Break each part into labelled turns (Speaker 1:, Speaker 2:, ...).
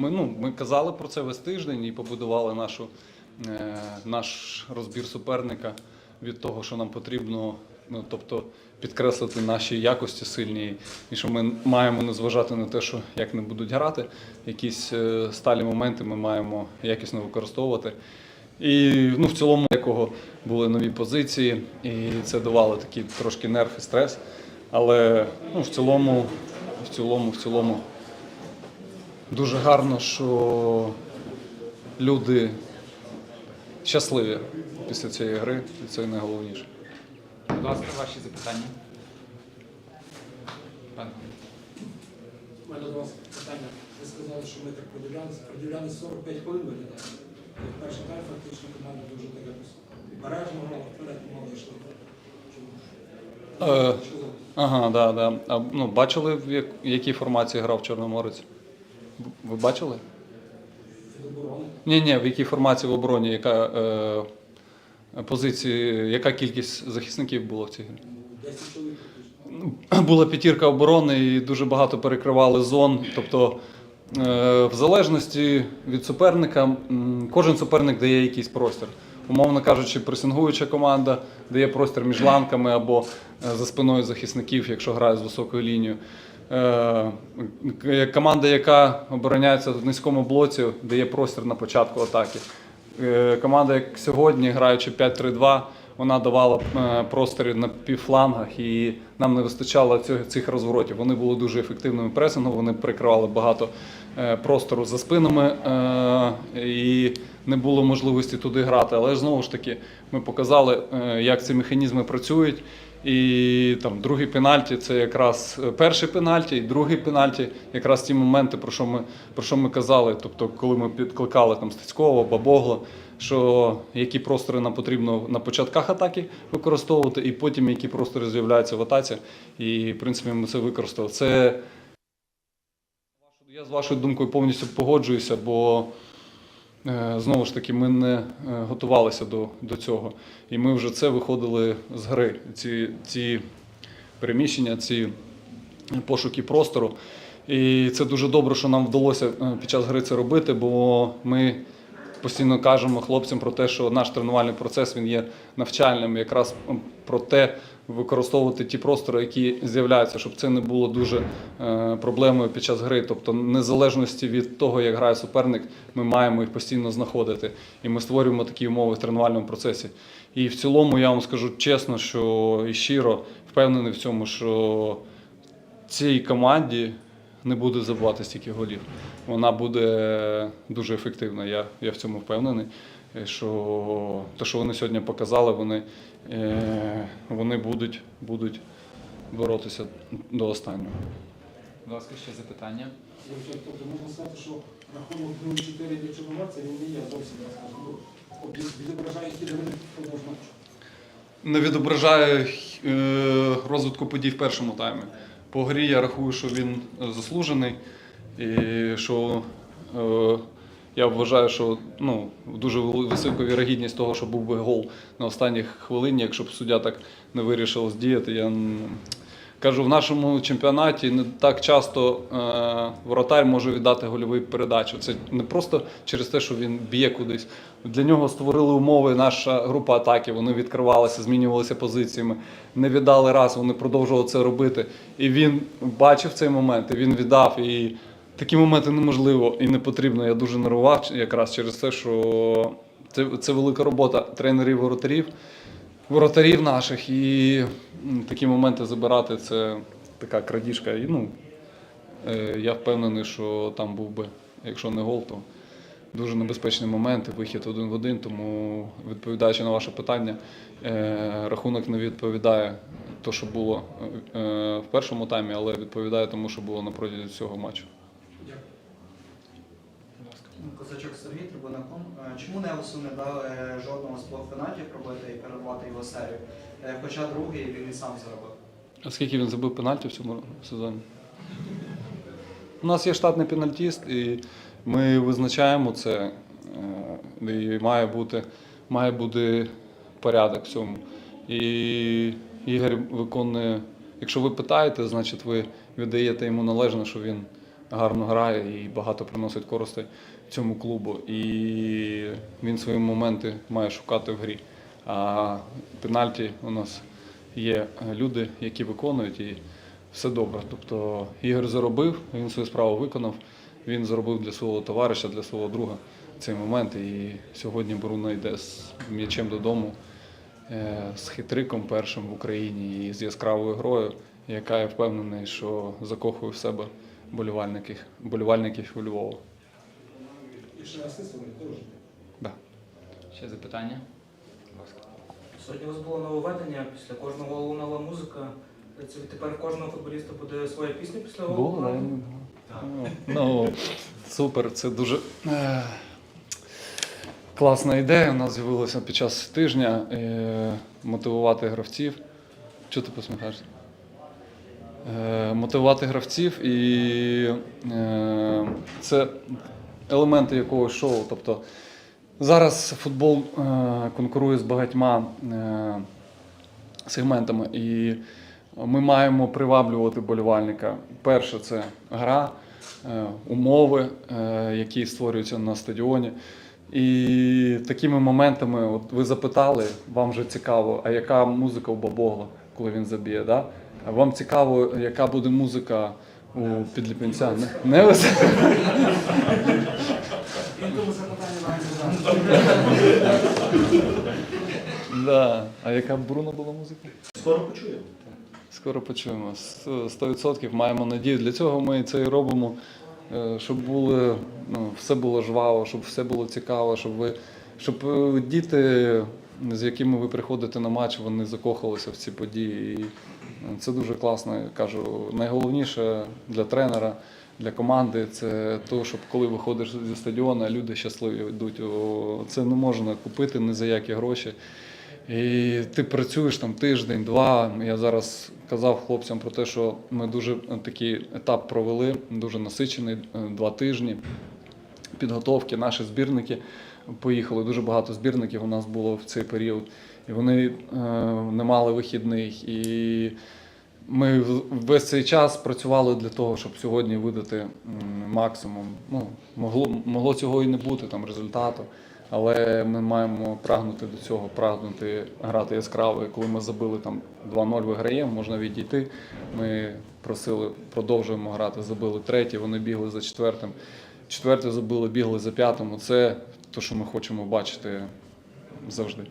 Speaker 1: Ми, ну, ми казали про це весь тиждень і побудували нашу, е, наш розбір суперника від того, що нам потрібно, ну, тобто підкреслити наші якості сильні, і що ми маємо не зважати на те, що як не будуть грати, якісь е, сталі моменти ми маємо якісно використовувати. І ну, в цілому, якого були нові позиції, і це давало такий трошки нерв і стрес. Але ну, в цілому, в цілому, в цілому дуже гарно, що люди щасливі після цієї гри, і це найголовніше.
Speaker 2: Будь ласка, ваші запитання.
Speaker 3: У мене до вас питання. Ви сказали, що ми так продивлялися. Продивлялися 45 хвилин виглядає. Перший тайм фактично команда дуже так якось бережно грала, вперед мало йшли. Чому?
Speaker 1: Е,
Speaker 3: за
Speaker 1: ага, да, да. А, ну, бачили, в як- якій формації грав Чорноморець? Ви бачили? Ні, ні, в якій формації в обороні, яка е, позиції, яка кількість захисників було в цій грі?
Speaker 3: 10 чоловік практично.
Speaker 1: Була п'ятірка оборони і дуже багато перекривали зон. Тобто, е, в залежності від суперника, кожен суперник дає якийсь простір. Умовно кажучи, пресингуюча команда дає простір між ланками або е, за спиною захисників, якщо грає з високою лінією. Е, Команда, яка обороняється в низькому блоці, дає простір на початку атаки. Е, Команда, як сьогодні, граючи 5-3-2, вона давала е, простори на півфлангах, і нам не вистачало цих розворотів. Вони були дуже ефективними пресингом, вони прикривали багато простору за спинами, і не було можливості туди грати. Але знову ж таки, ми показали, е, як ці механізми працюють. І там другий пенальті це якраз е, перший пенальті, і другий пенальті, якраз ті моменти, про що ми про що ми казали. Тобто, коли ми підкликали там Стецького, Бабогло, що які простори нам потрібно на початках атаки використовувати, і потім які простори з'являються в атаці. І в принципі ми це використали. Це я з вашою думкою повністю погоджуюся, бо знову ж таки ми не е, готувалися до, до цього. І ми вже це виходили з гри. Ці, ці переміщення, ці пошуки простору. І це дуже добре, що нам вдалося е, під час гри це робити, бо ми постійно кажемо хлопцям про те, що наш тренувальний процес він є навчальним, якраз м, про те, використовувати ті простори, які з'являються, щоб це не було дуже е, проблемою під час гри. Тобто, незалежності від того, як грає суперник, ми маємо їх постійно знаходити. І ми створюємо такі умови в тренувальному процесі. І в цілому я вам скажу чесно, що і щиро впевнений в цьому, що цій команді не буде забувати стільки голів. Вона буде дуже ефективна. Я, я в цьому впевнений. е, Що те, що вони сьогодні показали, вони, вони будуть, будуть боротися до останнього.
Speaker 2: Будь ласка, ще запитання.
Speaker 3: Тобто можна сказати, що рахунок 0-4 для Чорноморця він не є зовсім ну, відображає хід впродовж матчу.
Speaker 1: Не відображає е, розвитку подій в першому таймі. По грі я рахую, що він е, заслужений. І що е, я вважаю, що ну, дуже висока вірогідність того, що був би гол на останніх хвилині, якщо б суддя так не вирішив здіяти. Я кажу, в нашому чемпіонаті не так часто е, воротар може віддати гольову передачу. Це не просто через те, що він б'є кудись. Для нього створили умови наша група атаки. Вони відкривалися, змінювалися позиціями. Не віддали раз, вони продовжували це робити. І він бачив цей момент, і він віддав. І такі моменти неможливо і не потрібно. Я дуже нервував якраз через те, що це, це велика робота тренерів воротарів, воротарів наших. І такі моменти забирати це така крадіжка. І, ну, е, я впевнений, що там був би, якщо не гол, то дуже небезпечний момент, вихід один в один. Тому, відповідаючи на ваше питання, е, рахунок не відповідає то, що було е, в першому таймі, але відповідає тому, що було на протязі цього матчу.
Speaker 4: Козачок Сергій Трибунаком. Е, Чому Невусу не дали жодного з двох пенальтів пробити і перервати його серію? Е, Хоча другий він і сам заробив.
Speaker 1: А скільки він забив пенальті в цьому сезоні? У нас є штатний пенальтіст, і ми визначаємо це. е, І має бути, має бути порядок в цьому. І Ігор виконує. Якщо ви питаєте, значить ви віддаєте йому належне, що він гарно грає і багато приносить користі цьому клубу. І він свої моменти має шукати в грі. А пенальті у нас є люди, які виконують, і все добре. Тобто Ігор заробив, він свою справу виконав. Він зробив для свого товариша, для свого друга цей момент. І сьогодні Бруно йде з м'ячем додому е, з хитриком першим в Україні і з яскравою грою, яка я впевнений, що закохує в себе болівальників, болівальників у Львова.
Speaker 3: І ще асист вони теж.
Speaker 1: Да.
Speaker 2: Ще запитання? Будь ласка.
Speaker 5: Сьогодні у вас було нововведення, після кожного лунала музика. Це тепер кожного футболіста буде своя пісня після голу?
Speaker 1: Ну, супер, це дуже е, класна ідея. У нас з'явилася під час тижня е, мотивувати гравців. Чого ти посміхаєшся? Е, мотивувати гравців і е, це елементи якогось шоу. Тобто зараз футбол е, конкурує з багатьма е, сегментами. І ми маємо приваблювати болівальника. Перше це гра, е, умови, які створюються на стадіоні. І такими моментами, от ви запитали, вам вже цікаво, а яка музика у Бабогла, коли він заб'є, да? Вам цікаво, яка буде музика у підліпенця? Не, не
Speaker 4: задав.
Speaker 1: да. А яка в Бруно була музика?
Speaker 6: Скоро почуємо.
Speaker 1: Скоро почуємо. Сто- 100% маємо надію. Для цього ми це і робимо, е, щоб були, ну, все було жваво, щоб все було цікаво, щоб ви, щоб е, діти, з якими ви приходите на матч, вони закохалися в ці події. Це дуже класно. Кажу, найголовніше для тренера. Для команди це то, щоб коли виходиш зі стадіону, люди щасливі йдуть. Це не можна купити ні за які гроші. І ти працюєш там тиждень, два. Я зараз казав хлопцям про те, що ми дуже такий етап провели, дуже насичений, е, два тижні підготовки. Наші збірники поїхали. Дуже багато збірників у нас було в цей період. І вони е, не мали вихідних. І ми весь цей час працювали для того, щоб сьогодні видати максимум. Ну, могло, могло цього і не бути там результату. Але ми маємо прагнути до цього, прагнути грати яскраво. Коли ми забили там 2-0 виграємо, можна відійти. Ми просили, продовжуємо грати, забили третій, вони бігли за четвертим. Четверте забили, бігли за п'ятим. Це те, що ми хочемо бачити завжди.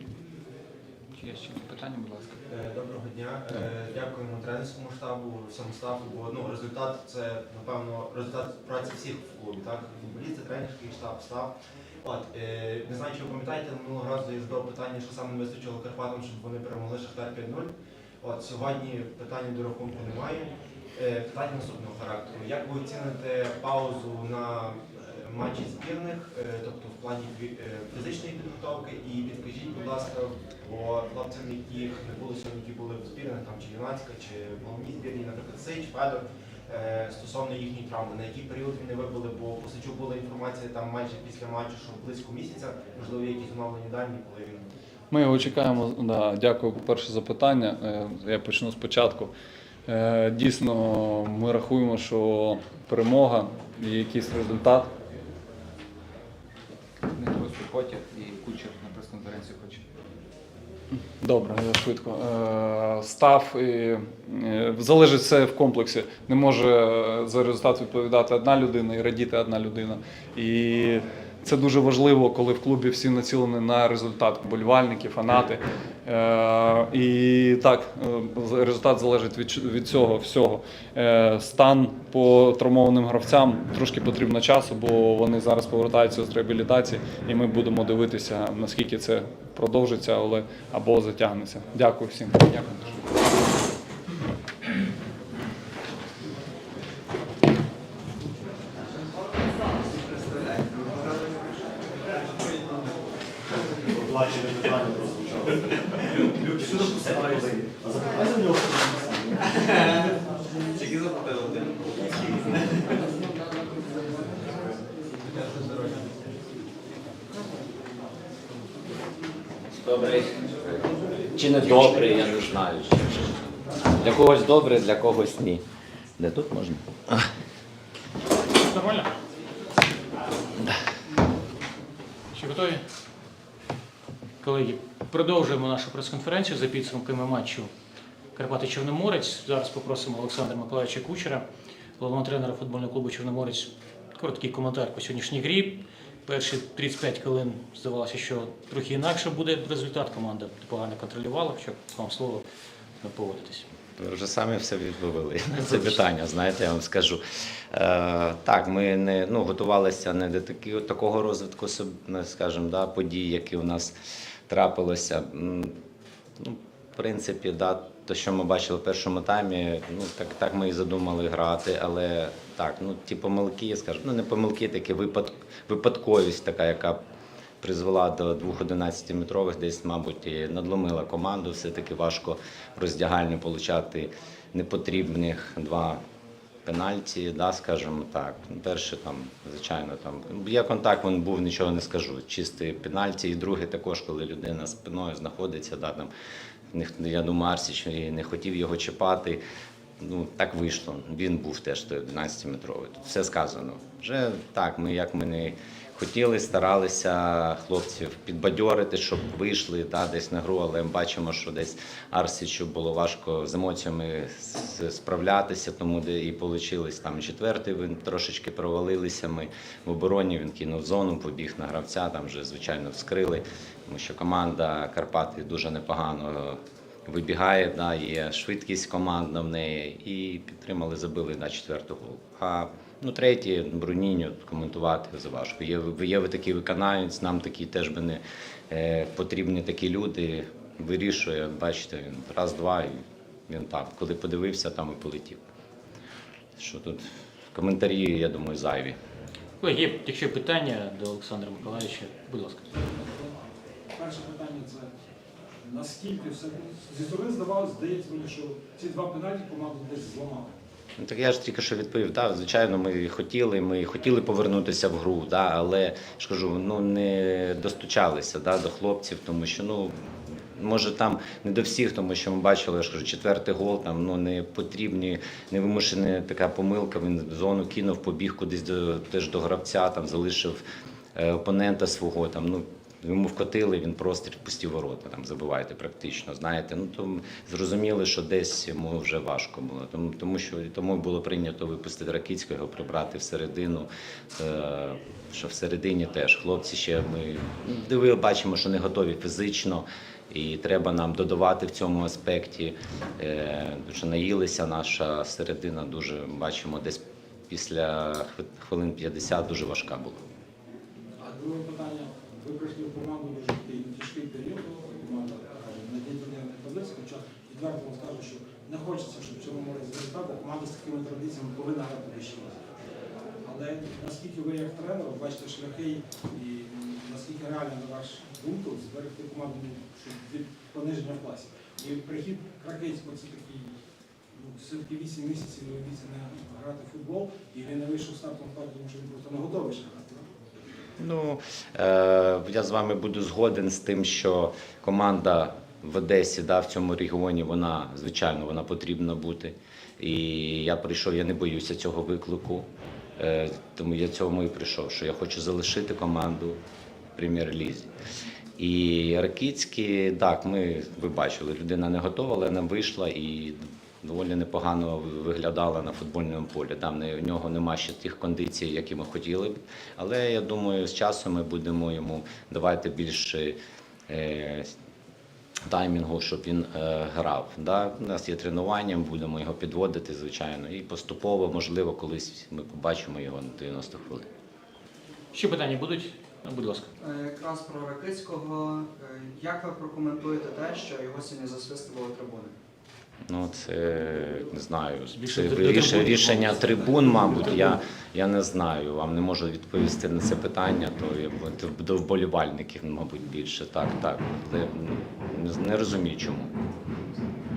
Speaker 2: Запитання, будь ласка?
Speaker 6: Е, Доброго дня. Е, Дякуємо тренерському штабу, всьому стафу, бо ну, результат це, напевно, результат праці всіх в клубі, так? Футболісти, тренерський штаб, став. От, е, не знаю, чи ви пам'ятаєте, минулого разу я задав питання, що саме не вистачило Карпатам, щоб вони перемогли Шахтар 5-0. От, сьогодні питання до рахунку немає. Е, Питання наступного характеру. Як ви оціните паузу на матчі збірних, е, тобто в плані е, фізичної підготовки, і підкажіть, будь ласка, по хлопцям, яких не було сьогодні, які були в збірних, там чи юнацька, чи в головній збірній, наприклад, Сич, Федор, е, стосовно їхньої травми, на який період вони вибули, бо по Сичу була інформація там майже після матчу, що близько місяця, можливо, якісь оновлені дані, коли він
Speaker 1: Ми його чекаємо. Да, дякую, по-перше, за питання. Е, Я почну спочатку. Дійсно, ми рахуємо, що перемога і якийсь результат.
Speaker 2: Потяг і кучер на прес-конференції хоче.
Speaker 1: Добре, я швидко. Е, Став і е, залежить все в комплексі. Не може е, за результат відповідати одна людина і радіти одна людина. І це дуже важливо, коли в клубі всі націлені на результат болівальники, фанати. Е, І так, е, результат залежить від, від цього всього. Е, Стан по травмованим гравцям трошки потрібно часу, бо вони зараз повертаються з реабілітації, і ми будемо дивитися, наскільки це продовжиться але, або затягнеться. Дякую всім.
Speaker 2: Дякую.
Speaker 6: Оплачене питання прозвучало. А запитай за нього.
Speaker 7: Добрий. Чи не добрий, я не знаю. Для когось добре, для когось ні. Де тут можна?
Speaker 8: Чи готові? Колеги, продовжуємо нашу прес-конференцію за підсумками матчу Карпати Чорноморець. Зараз попросимо Олександра Миколаївича Кучера, головного тренера футбольного клубу Чорноморець. Короткий коментар по сьогоднішній грі. Перші 35 хвилин здавалося, що трохи інакше буде результат. Команда погано контролювала, що вам слово не поводитись.
Speaker 7: Ви вже самі все відповіли на це питання, знаєте, я вам скажу. Е, так, ми не ну, готувалися не до такого розвитку, ну, скажімо, да, подій, які у нас трапилося. Ну, в принципі, да, те, що ми бачили в першому таймі, ну, так, так ми і задумали грати, але так, ну, ті помилки, скажімо, ну не помилки, такі випад, випадковість така, яка призвела до двох 11-метрових, десь, мабуть, і надломила команду. Все-таки важко в роздягальні получати непотрібних два пенальті, да, скажімо так. Перше там, звичайно, там є контакт, він був, нічого не скажу. Чистий пенальті, і друге також, коли людина спиною знаходиться, да, там, я думаю, Арсіч не хотів його чіпати. Ну, так вийшло. Він був теж той 11-метровий. Тут все сказано. Вже так, ми як ми не хотіли, старалися хлопців підбадьорити, щоб вийшли да, десь на гру, але ми бачимо, що десь Арсічу було важко з емоціями справлятися, тому де і вийшли там четвертий, він трошечки провалилися. Ми в обороні він кинув зону, побіг на гравця, там вже звичайно вскрили, тому що команда Карпати дуже непогано вибігає, да, є швидкість командна в неї, і підтримали, забили на четверту гол. Ну, третій Бруніньо коментувати заважко. Є, є ви такий виконавець, нам такі теж би не е, потрібні такі люди. Вирішує, бачите, він раз-два, і він там, коли подивився, там і полетів. Що тут коментарі, я думаю, зайві.
Speaker 8: Є, якщо питання до Олександра Миколаївича, будь ласка.
Speaker 3: Перше питання це наскільки все зі сторони здавалося, здається мені, що ці два пенальті команду десь зламали.
Speaker 7: Ну, так я ж тільки що відповів. Так, звичайно, ми хотіли, ми хотіли повернутися в гру, да, але ж кажу, ну не достучалися да, до хлопців, тому що ну. Може там не до всіх, тому що ми бачили, я ж кажу, четвертий гол, там ну не потрібні, не вимушена така помилка. Він в зону кинув, побіг кудись до теж до гравця, там залишив е, опонента свого. Там ну йому вкотили, він простріл пусті ворота. Там забивайте практично. Знаєте, ну то зрозуміли, що десь йому вже важко було. Тому тому що тому було прийнято випустити Ракицького, прибрати всередину. Е, що всередині теж хлопці ще ми диви, бачимо, що не готові фізично. І треба нам додавати в цьому аспекті. Дуже наїлися наша середина, дуже бачимо, десь після хвилин 50 дуже важка була.
Speaker 3: А друге питання, ви прийшли в команду дуже тяжкий період, команда каже, на день турнірної таблиці, хоча відверто вам скажу, що не хочеться, щоб в цьому результат, бо команда з такими традиціями повинна грати рівень. Але наскільки ви як тренер бачите шляхи і наскільки реально, на ваш думку, зберегти команду від пониження в класі. І прихід Кракицького це такий, ну, все-таки 8 місяців обіцяли грати в футбол, і він не вийшов складі, тому що він просто не готовий ще грати.
Speaker 7: Ну е, я з вами буду згоден з тим, що команда в Одесі, да, в цьому регіоні, вона звичайно вона потрібна бути. І я прийшов, я не боюся цього виклику. Е, тому я цьому і прийшов, що я хочу залишити команду в прем'єр-лізі. І Ракицький, так, ми ви бачили, людина не готова, але вона вийшла і доволі непогано виглядала на футбольному полі. Там не, у нього нема ще тих кондицій, які ми хотіли б. Але я думаю, з часом ми будемо йому давати більше е, таймінгу, щоб він е, грав. Да? У нас є тренування, ми будемо його підводити, звичайно. І поступово, можливо, колись ми побачимо його на 90 хвилин.
Speaker 8: Ще питання будуть? Ну, Будь ласка.
Speaker 4: Е, Якраз про Ракицького. Е, Як ви прокоментуєте те, що його сьогодні засвистували трибуни?
Speaker 7: Ну, це не знаю. Це ріш- рішення трибун, мабуть. Я, я не знаю. Вам не можу відповісти на це питання, то до вболівальників, мабуть, більше. Так, так. Але не, розумію чому.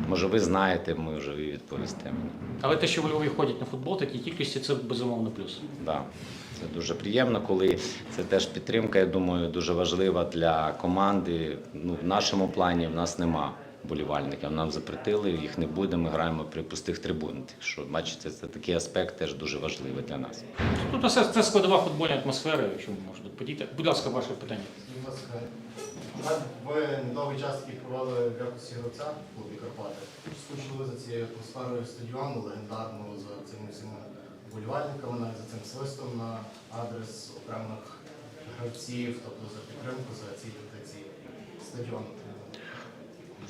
Speaker 7: Може, ви знаєте, ми вже ви відповісте мені.
Speaker 8: Але те, що у Львові ходять на футбол, такі кількості, це безумовно плюс.
Speaker 7: Да. Це дуже приємно, коли це теж підтримка, я думаю, дуже важлива для команди. Ну, в нашому плані в нас нема болівальників. Нам запретили, їх не буде, ми граємо при пустих трибунах. Що, бачите, це такий аспект теж дуже важливий для нас.
Speaker 8: Тут це, це складова футбольної атмосфери, якщо можна подіти. Будь ласка, ваше питання.
Speaker 9: Ви недовгий час який провели в якості гравця в клубі Карпати. Чи Скучили за цією атмосферою стадіону, легендарного, за цими всіма вболівальниками, навіть за цим свистом на адрес окремих гравців, тобто за підтримку, за ці традиції стадіону.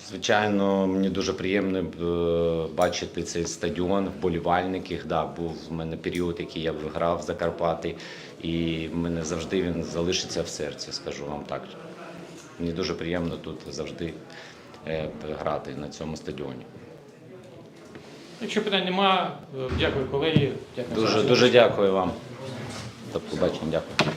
Speaker 7: Звичайно, мені дуже приємно е, бачити цей стадіон, вболівальників. Да, був в мене період, який я грав за Карпати, і в мене завжди він залишиться в серці, скажу вам так. Мені дуже приємно тут завжди е, грати на цьому стадіоні.
Speaker 8: Якщо питань нема, е, дякую колеги. Дякую
Speaker 7: Дуже дуже дякую вам. До побачення, дякую.